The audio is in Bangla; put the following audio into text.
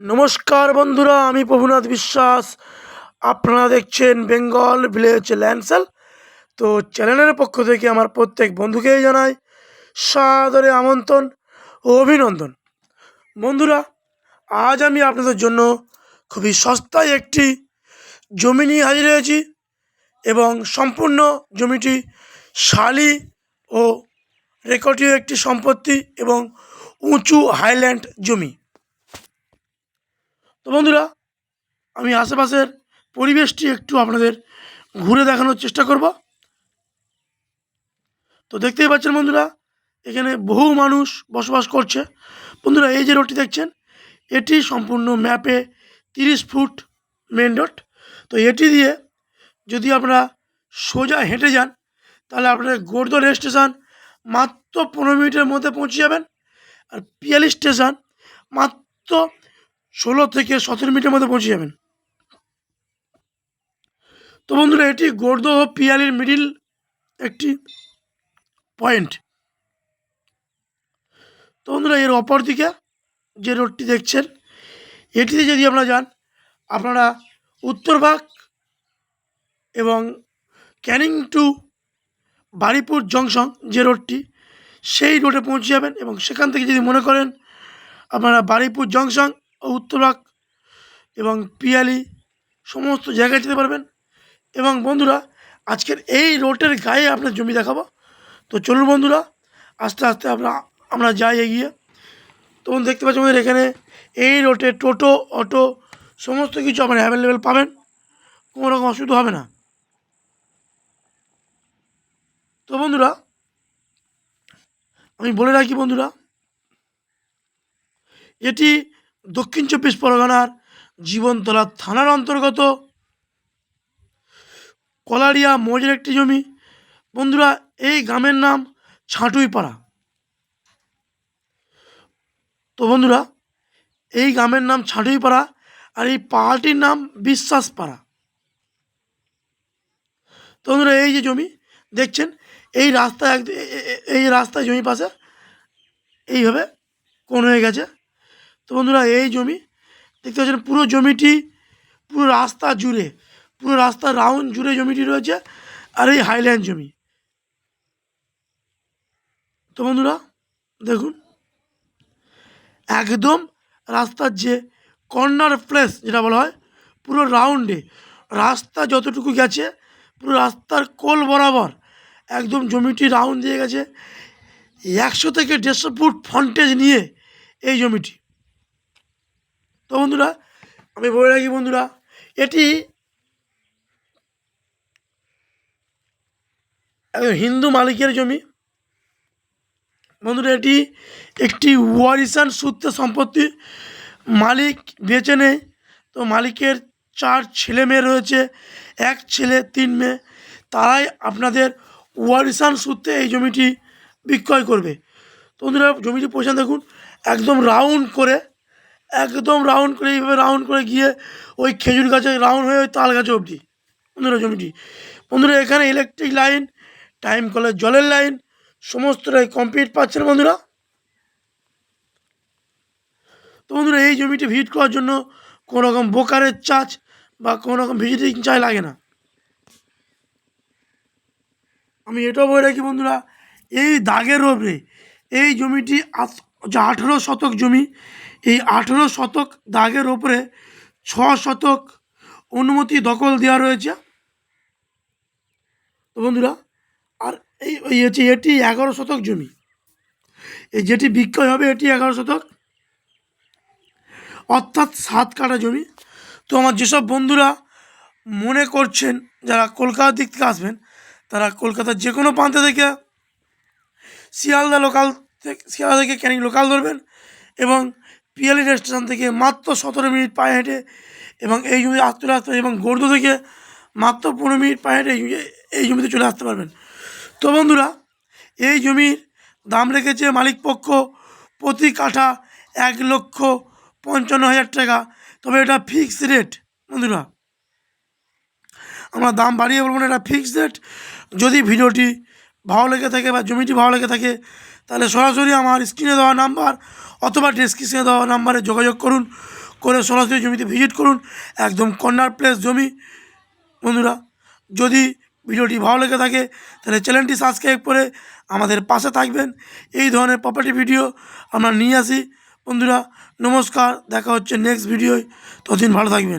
নমস্কার বন্ধুরা, আমি প্রভুনাথ বিশ্বাস। আপনারা দেখছেন বেঙ্গল ভিলেজ ল্যান্ডসেল। তো চ্যানেলের পক্ষ থেকে আমার প্রত্যেক বন্ধুকেই জানাই সাদরে আমন্ত্রণ ও অভিনন্দন। বন্ধুরা, আজ আমি আপনাদের জন্য খুবই সস্তায় একটি জমি নিয়ে হাজির হয়েছি এবং সম্পূর্ণ জমিটি শালি ও রেকর্ডীয় একটি সম্পত্তি এবং উঁচু হাইল্যান্ড জমি। তো বন্ধুরা, আমি আশেপাশের পরিবেশটি একটু আপনাদের ঘুরে দেখানোর চেষ্টা করব। তো দেখতেই পাচ্ছেন বন্ধুরা, এখানে বহু মানুষ বসবাস করছে। বন্ধুরা, এই যে রোডটি দেখছেন, এটি সম্পূর্ণ ম্যাপে তিরিশ ফুট মেন রোড। তো এটি দিয়ে যদি আপনারা সোজা হেঁটে যান, তাহলে আপনাদের গোর্দ রেল স্টেশন মাত্র পনেরো মিনিটের মধ্যে পৌঁছে যাবেন। আর পিয়ালি স্টেশন মাত্র ষোলো থেকে সতেরো মিনিটের মধ্যে পৌঁছে যাবেন। তো বন্ধুরা, এটি গোর্দ ও পিয়ালির মিডিল একটি পয়েন্ট তো বন্ধুরা, এর অপর দিকে যে রোডটি দেখছেন, এটিতে যদি আপনারা যান, আপনারা উত্তরভাগ এবং ক্যানিং টু বারিপুর জংশন যে রোডটি, সেই রোডে পৌঁছে যাবেন এবং সেখান থেকে যদি মনে করেন, আপনারা বারিপুর জংশন ও উত্তরভাগ এবং পিয়ালি সমস্ত জায়গায় যেতে পারবেন। এবং বন্ধুরা, আজকের এই রোডের গায়ে আপনার জমি দেখাবো। তো চলুন বন্ধুরা, আস্তে আস্তে আমরা আমরা যাই এগিয়ে। তখন দেখতে পাচ্ছি আমাদের এখানে এই রোডে টোটো, অটো সমস্ত কিছু আপনারা অ্যাভেলেবেল পাবেন। কোনো রকম অসুবিধা হবে না। তো বন্ধুরা, আমি বলে রাখি বন্ধুরা, এটি দক্ষিণ চব্বিশ পরগনার জীবনতলা থানার অন্তর্গত কলারিয়া মৌজের একটি জমি। বন্ধুরা, এই গ্রামের নাম ছাঁটুইপাড়া। তো বন্ধুরা, এই গ্রামের নাম ছাঁটুইপাড়া আর এই পাহাড়টির নাম বিশ্বাসপাড়া। তো বন্ধুরা, এই যে জমি দেখছেন, এই রাস্তা এই রাস্তায় জমি পাশে এইভাবে কোন হয়ে গেছে। তো বন্ধুরা, এই জমি দেখতে পাচ্ছেন, পুরো জমিটি পুরো রাস্তা জুড়ে, পুরো রাস্তা রাউন্ড জুড়ে জমিটি রয়েছে আর এই হাইল্যান্ড জমি। তো বন্ধুরা, দেখুন, একদম রাস্তার যে কর্নার প্লেস যেটা বলা হয়, পুরো রাউন্ডে রাস্তা যতটুকু গেছে, পুরো রাস্তার কোল বরাবর একদম জমিটি রাউন্ড দিয়ে গেছে। একশো থেকে দেড়শো ফুট ফন্টেজ নিয়ে এই জমিটি। তো বন্ধুরা, আমি বলে রাখি বন্ধুরা, এটি একজন হিন্দু মালিকের জমি। বন্ধুরা, এটি একটি ওয়ারিসান সূত্রে সম্পত্তি। মালিক বেচে নেয় তো মালিকের চার ছেলে মেয়ে রয়েছে, এক ছেলে, তিন মেয়ে। তারাই আপনাদের ওয়ারিসান সূত্রে এই জমিটি বিক্রয় করবে। তো বন্ধুরা, জমিটি পয়সা দেখুন, একদম রাউন্ড করে একদম রাউন্ড করে এইভাবে রাউন্ড করে গিয়ে ওই খেজুর গাছে রাউন্ড হয়ে ওই তাল গাছে অবধি। বন্ধুরা, জমিটি। বন্ধুরা, এখানে ইলেকট্রিক লাইন টাইম কলের জলের লাইন সমস্তটাই কমপ্লিট পাচ্ছেন বন্ধুরা। তো বন্ধুরা, এই জমিটি ভিজিট করার জন্য কোনো রকম বোকারের চার্জ বা কোনো রকম ভিজিটিং চার্জ লাগে না। আমি এটাও বলে রাখি বন্ধুরা, এই দাগের ওপরে এই জমিটি যে আঠেরো শতক জমি, এই আঠেরো শতক দাগের ওপরে ছ শতক অনুমতি দখল দেওয়া রয়েছে। তো বন্ধুরা, আর এই হচ্ছে এটি এগারো শতক জমি। এই যেটি বিক্রয় হবে, এটি এগারো শতক। অর্থাৎ সাত কাটা জমি। তো আমার যেসব বন্ধুরা মনে করছেন, যারা কলকাতার দিক থেকে আসবেন, তারা কলকাতার যে কোনো প্রান্ত থেকে শিয়ালদা লোকাল শিয়ালদা থেকে ক্যানিং লোকাল ধরবেন এবং পিয়ালি স্টেশন থেকে মাত্র সতেরো মিনিট পায়ে হেঁটে এবং এই জমিতে আসতে আসতে এবং গোর্ধ থেকে মাত্র পনেরো মিনিট পায়ে হেঁটে এই এই জমিতে চলে আসতে পারবেন। তো বন্ধুরা, এই জমির দাম রেখেছে মালিকপক্ষ প্রতি কাঠা এক লক্ষ পঞ্চান্ন হাজার টাকা। তবে এটা ফিক্সড রেট বন্ধুরা। আমরা দাম বাড়িয়ে বলব না, এটা ফিক্সড রেট যদি ভিডিওটি ভালো লেগে থাকে বা জমিটি ভালো লেগে থাকে, তাহলে সরাসরি আমার স্ক্রিনে দেওয়া নাম্বার অথবা ডেসক্রিপশনে দেওয়া নাম্বারে যোগাযোগ করুন, করে সরাসরি জমিতে ভিজিট করুন। একদম কর্নার প্লেস জমি। বন্ধুরা, যদি ভিডিওটি ভালো লেগে থাকে, তাহলে চ্যানেলটি সাবস্ক্রাইব করে আমাদের পাশে থাকবেন। এই ধরনের প্রপার্টি ভিডিও আমরা নিয়ে আসি। বন্ধুরা, নমস্কার, দেখা হচ্ছে নেক্সট ভিডিওয় ততদিন ভালো থাকবেন।